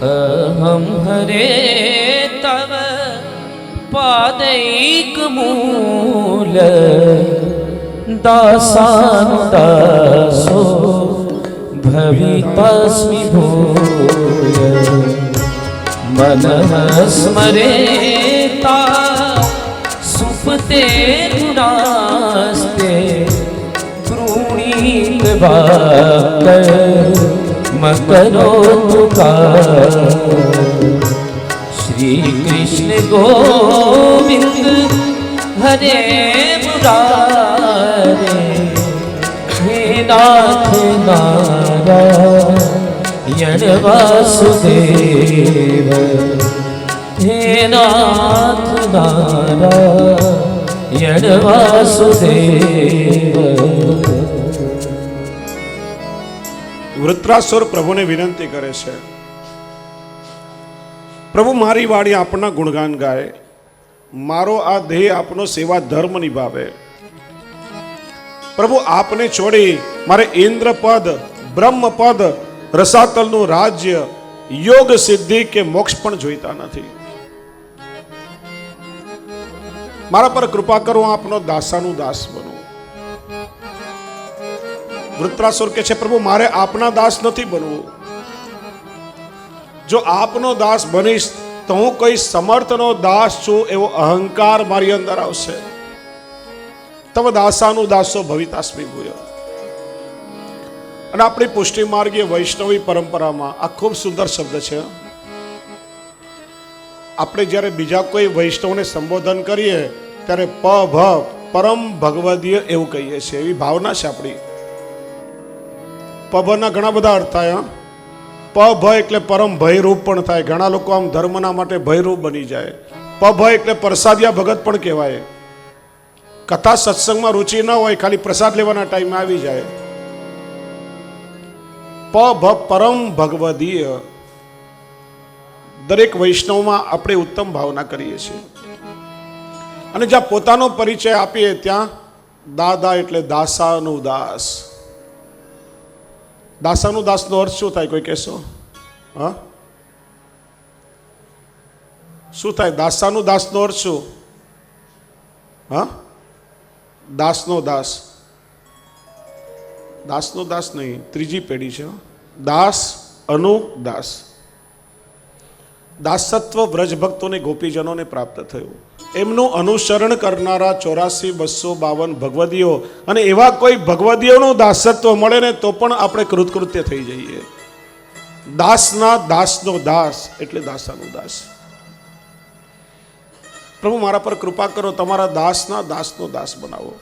हम हरे तव पादैक मूल दासान्त सो भवितस्मि भूय मनः स्मरेता सुपते गुणास्ते गृणीत वाक् मकरो तुकार શ્રી કૃષ્ણ ગોવિંદ હરે મુરારે હે નાથ નારાયણ વાસુદેવ હે નાથ નારાયણ વાસુદેવ વૃત્રાસુર પ્રભુને વિનંતી કરે છે પ્રભુ, મારી વાણી આપના ગુણગાન ગાય. મારો આ દેહ આપનો સેવા ધર્મ નિભાવે. પ્રભુ, આપને છોડી મારે ઇન્દ્રપદ બ્રહ્મપદ રસાતલનું રાજ્ય, યોગ સિદ્ધિ કે મોક્ષ પણ જોઈતા નથી. મારા પર કૃપા કરો આપનો દાસાનું દાસ બનો. વૃત્રાસુર કે છે, પ્રભુ, મારે આપના દાસ નથી બનવું. જો આપનો દાસ બનીશ, તો હું કોઈ સમર્થનો દાસ છું એવો અહંકાર મારી અંદર આવશે. તવ દાસાનું દાસો ભવિતાસ્મી ભૂયો અને આપણી પુષ્ટિ માર્ગીય વૈષ્ણવી પરંપરામાં આ ખૂબ સુંદર શબ્દ છે. આપણે જ્યારે બીજા કોઈ વૈષ્ણવને સંબોધન કરીએ, ત્યારે પ, ભ, પરમ ભગવદીય એવું કહીએ છીએ. એવી ભાવના છે આપણી. પભના ઘણા બધા અર્થ થાય હં. પ ભ એટલે પરમ ભયરૂપ પણ થાય. ઘણા લોકો આમ ધર્મના માટે ભયરૂપ બની જાય. પ ભ એટલે પ્રસાદિયા ભગત પણ કહેવાય. કથા સત્સંગમાં રુચિ ન હોય, ખાલી પ્રસાદ લેવાના ટાઈમે આવી જાય. પ ભ પરમ ભગવદીય. દરેક વૈષ્ણવમાં આપણે ઉત્તમ ભાવના કરીએ છીએ. અને જ્યાં પોતાનો પરિચય આપીએ, ત્યાં દાદા એટલે દાસાનું દાસ દાસાનું દાસનો અર્થ શું થાય કોઈ કહેશો હા શું થાય દાસાનું દાસનો અર્થ શું હા દાસનો દાસ દાસનો દાસ નહીં ત્રીજી પેઢી છે દાસ અનુ દાસ દાસત્વ વ્રજ ભક્તોને ગોપીજનોને પ્રાપ્ત થયું એમનું અનુસરણ કરનારા ચોરાસી બસો બાવન ભગવદીઓ અને એવા કોઈ ભગવદીઓનું દાસત્વ મળે ને તો પણ આપણે કૃતકૃત્ય થઈ જઈએ. દાસના દાસનો દાસ એટલે દાસાનું દાસ. પ્રભુ મારા પર કૃપા કરો, તમારા દાસના દાસનો દાસ બનાવો.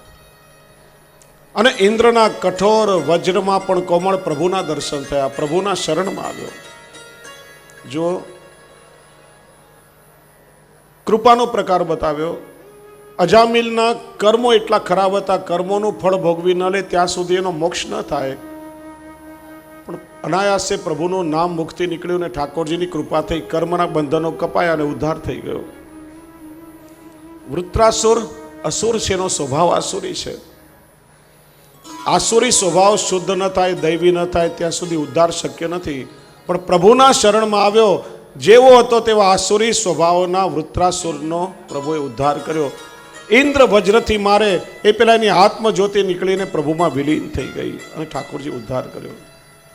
અને ઇન્દ્રના કઠોર વજ્રમાં પણ કોમળ પ્રભુના દર્શન થયા, પ્રભુના શરણમાં આવ્યો. જો કૃપાનો પ્રકાર બતાવ્યો. અજામિલના કર્મો એટલા ખરાબ હતા, કર્મોનું ફળ ભોગવી ન લે, ત્યાં સુધી એનો મોક્ષ ન થાય. પણ અનાયાસે પ્રભુનું નામ મુક્તિ નીકળ્યું ને ઠાકોરજીની કૃપા થઈ, કર્મના બંધનો કપાયા અને ઉદ્ધાર થઈ ગયો. વૃત્રાસુર અસુર છે એનો સ્વભાવ આસુરી છે. આસુરી સ્વભાવ શુદ્ધ ન થાય, દૈવી ન થાય, ત્યાં સુધી ઉદ્ધાર શક્ય નથી. પણ પ્રભુના શરણમાં આવ્યો જેવો હતો તેવા આસુરી સ્વભાવના વૃત્રાસુરનો પ્રભુએ ઉદ્ધાર કર્યો. ઇન્દ્ર વજ્રથી મારે એ પેલા એની આત્મજ્યોતિ નીકળીને પ્રભુમાં વિલીન થઈ ગઈ અને ઠાકોરજી ઉદ્ધાર કર્યો.